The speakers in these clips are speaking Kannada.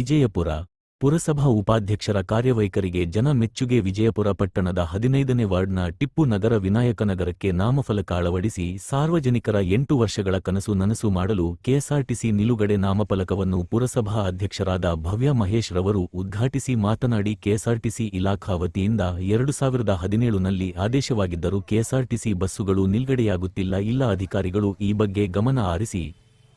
ವಿಜಯಪುರ ಪುರಸಭಾ ಉಪಾಧ್ಯಕ್ಷರ ಕಾರ್ಯವೈಖರಿಗೆ ಜನ ಮೆಚ್ಚುಗೆ ವಿಜಯಪುರ ಪಟ್ಟಣದ ಹದಿನೈದನೇ ವಾರ್ಡ್ನ ಟಿಪ್ಪು ನಗರ ವಿನಾಯಕನಗರಕ್ಕೆ ನಾಮಫಲಕ ಅಳವಡಿಸಿ ಸಾರ್ವಜನಿಕರ ಎಂಟು ವರ್ಷಗಳ ಕನಸು ನನಸು ಮಾಡಲು ಕೆಎಸ್ಆರ್ಟಿಸಿ ನಿಲುಗಡೆ ನಾಮಫಲಕವನ್ನು ಪುರಸಭಾ ಅಧ್ಯಕ್ಷರಾದ ಭವ್ಯ ಮಹೇಶ್ ರವರು ಉದ್ಘಾಟಿಸಿ ಮಾತನಾಡಿ ಕೆಎಸ್ಆರ್ಟಿಸಿ ಇಲಾಖಾ ವತಿಯಿಂದ ಎರಡು ಸಾವಿರದ ಹದಿನೇಳುನಲ್ಲಿ ಆದೇಶವಾಗಿದ್ದರೂ ಕೆಎಸ್ಆರ್ಟಿಸಿ ಬಸ್ಸುಗಳು ನಿಲ್ಗಡೆಯಾಗುತ್ತಿಲ್ಲ. ಇಲ್ಲ ಅಧಿಕಾರಿಗಳು ಈ ಬಗ್ಗೆ ಗಮನ ಹರಿಸಿ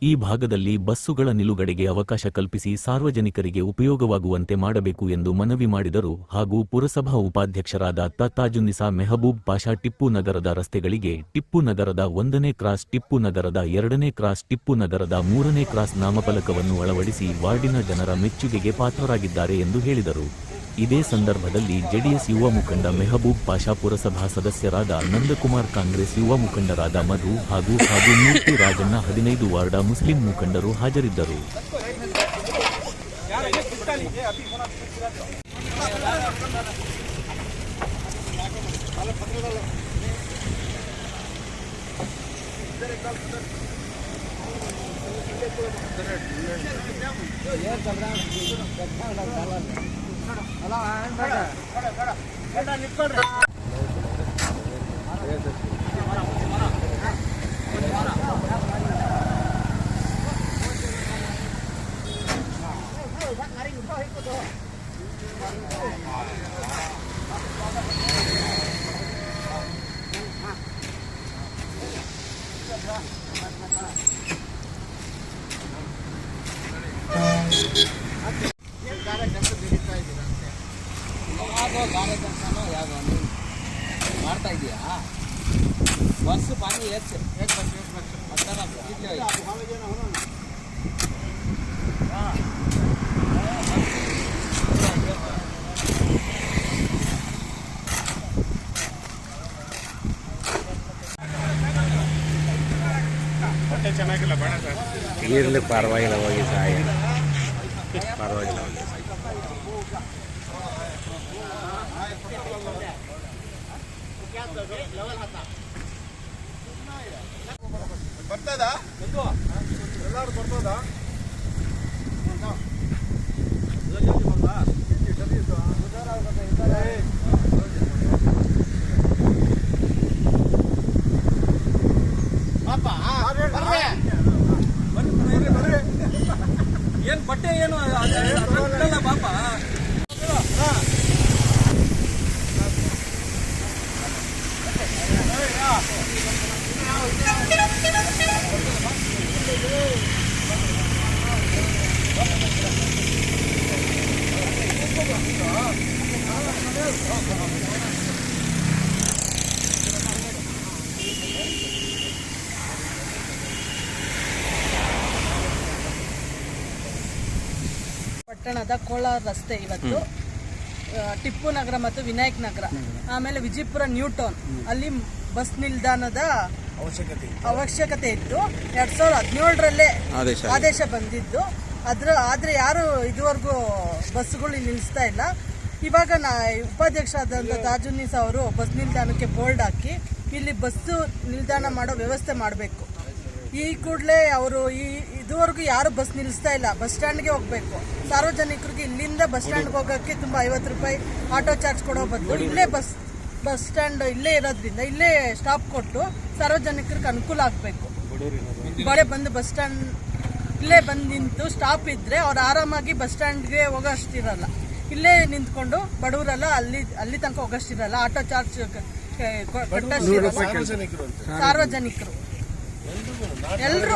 ಈ ಭಾಗದಲ್ಲಿ ಬಸ್ಸುಗಳ ನಿಲುಗಡೆಗೆ ಅವಕಾಶ ಕಲ್ಪಿಸಿ ಸಾರ್ವಜನಿಕರಿಗೆ ಉಪಯೋಗವಾಗುವಂತೆ ಮಾಡಬೇಕು ಎಂದು ಮನವಿ ಮಾಡಿದರು ಹಾಗೂ ಪುರಸಭಾ ಉಪಾಧ್ಯಕ್ಷರಾದ ತತ್ತಾಜುನ್ನಿಸಾ ಮೆಹಬೂಬ್ ಪಾಷಾ ಟಿಪ್ಪು ನಗರದ ರಸ್ತೆಗಳಿಗೆ ಟಿಪ್ಪು ನಗರದ ಒಂದನೇ ಕ್ರಾಸ್, ಟಿಪ್ಪು ನಗರದ ಎರಡನೇ ಕ್ರಾಸ್, ಟಿಪ್ಪು ನಗರದ ಮೂರನೇ ಕ್ರಾಸ್ ನಾಮಫಲಕವನ್ನು ಅಳವಡಿಸಿ ವಾರ್ಡಿನ ಜನರ ಮೆಚ್ಚುಗೆಗೆ ಪಾತ್ರರಾಗಿದ್ದಾರೆ ಎಂದು ಹೇಳಿದರು. ಇದೇ ಸಂದರ್ಭದಲ್ಲಿ ಜೆಡಿಎಸ್ ಯುವ ಮುಖಂಡ ಮೆಹಬೂಬ್ ಪಾಷಾ ಪುರಸಭಾ ಸದಸ್ಯರಾದ ನಂದಕುಮಾರ್ ಕಾಂಗ್ರೆಸ್ ಯುವ ಮುಖಂಡರಾದ ಮಧು ಹಾಗೂ ಹಾಗೂ ಮೂರ್ತಿ ರಾಜಣ್ಣ ಹದಿನೈದು ವಾರ್ಡ ಮುಸ್ಲಿಂ ಮುಖಂಡರು ಹಾಜರಿದ್ದರು. ಮಾಡ್ತಾ ಬಸ್ ಪಾನಿ ಹೆಚ್ಚು ಇರ್ಲಿ ಪರವಾಗಿಲ್ಲ ಹೋಗಿ ಸಹಾಯ ಪರವಾಗಿಲ್ಲ ಹೋಗಿ ಬರ್ತದ? ಎಲ್ಲಾರು ಬರ್ತದ? ಪಟ್ಟಣದ ಕೋಲಾರ ರಸ್ತೆ ಇವತ್ತು. ಟಿಪ್ಪು ನಗರ ಮತ್ತು ವಿನಾಯಕ್ ನಗರ. ಆಮೇಲೆ ವಿಜಯಪುರ ನ್ಯೂ ಟೌನ್ ಅಲ್ಲಿ ಬಸ್ ನಿಲ್ದಾಣದ ಅವಶ್ಯಕತೆ ಅವಶ್ಯಕತೆ ಇತ್ತು. ಎರಡ್ ಸಾವಿರದ ಹದಿನೇಳರಲ್ಲೇ ಆದೇಶ ಆದೇಶ ಬಂದಿದ್ದು. ಅದ್ರ ಆದ್ರೆ ಯಾರು ಇದುವರೆಗೂ ಬಸ್ಗಳು ಇಲ್ಲಿ ನಿಲ್ಲಿಸ್ತಾ ಇಲ್ಲ. ಇವಾಗ ನಾ ಉಪಾಧ್ಯಕ್ಷ ಆದಂಥ ತಾಜುನ್ನೀಸ್ ಅವರು ಬಸ್ ನಿಲ್ದಾಣಕ್ಕೆ ಬೋರ್ಡ್ ಹಾಕಿ ಇಲ್ಲಿ ಬಸ್ಸು ನಿಲ್ದಾಣ ಮಾಡೋ ವ್ಯವಸ್ಥೆ ಮಾಡಬೇಕು. ಈ ಕೂಡಲೇ ಅವರು ಈ ಇದುವರೆಗೂ ಯಾರು ಬಸ್ ನಿಲ್ಲಿಸ್ತಾ ಇಲ್ಲ ಬಸ್ ಸ್ಟ್ಯಾಂಡ್ಗೆ ಹೋಗ್ಬೇಕು. ಸಾರ್ವಜನಿಕರಿಗೆ ಇಲ್ಲಿಂದ ಬಸ್ ಸ್ಟ್ಯಾಂಡ್ಗೆ ಹೋಗೋಕ್ಕೆ ತುಂಬ ಐವತ್ತು ರೂಪಾಯಿ ಆಟೋ ಚಾರ್ಜ್ ಕೊಡೋ ಬದಲು ಇಲ್ಲೇ ಬಸ್ ಬಸ್ ಸ್ಟ್ಯಾಂಡ್ ಇಲ್ಲೇ ಇರೋದ್ರಿಂದ ಇಲ್ಲೇ ಸ್ಟಾಪ್ ಕೊಟ್ಟು ಸಾರ್ವಜನಿಕರಿಗೆ ಅನುಕೂಲ ಆಗಬೇಕು. ಬಳೆ ಬಂದು ಬಸ್ ಸ್ಟ್ಯಾಂಡ್ ಇಲ್ಲೇ ಬಂದು ನಿಂತು ಸ್ಟಾಪ್ ಇದ್ದರೆ ಅವ್ರು ಆರಾಮಾಗಿ ಬಸ್ ಸ್ಟ್ಯಾಂಡ್ಗೆ ಹೋಗೋಷ್ಟಿರಲ್ಲ ಇಲ್ಲೇ ನಿಂತ್ಕೊಂಡು ಬಡವರೆಲ್ಲ ಅಲ್ಲಿ ಅಲ್ಲಿ ತನಕ ಹೋಗಷ್ಟಿರಲ್ಲ ಆಟೋ ಚಾರ್ಜ್ ಕಟ್ಟೋಷ್ಟಿರಲ್ಲ ಸಾರ್ವಜನಿಕರು ಎಲ್ರು ಸಾರ್ವಜನಿಕರು. ಎಲ್ಲರೂ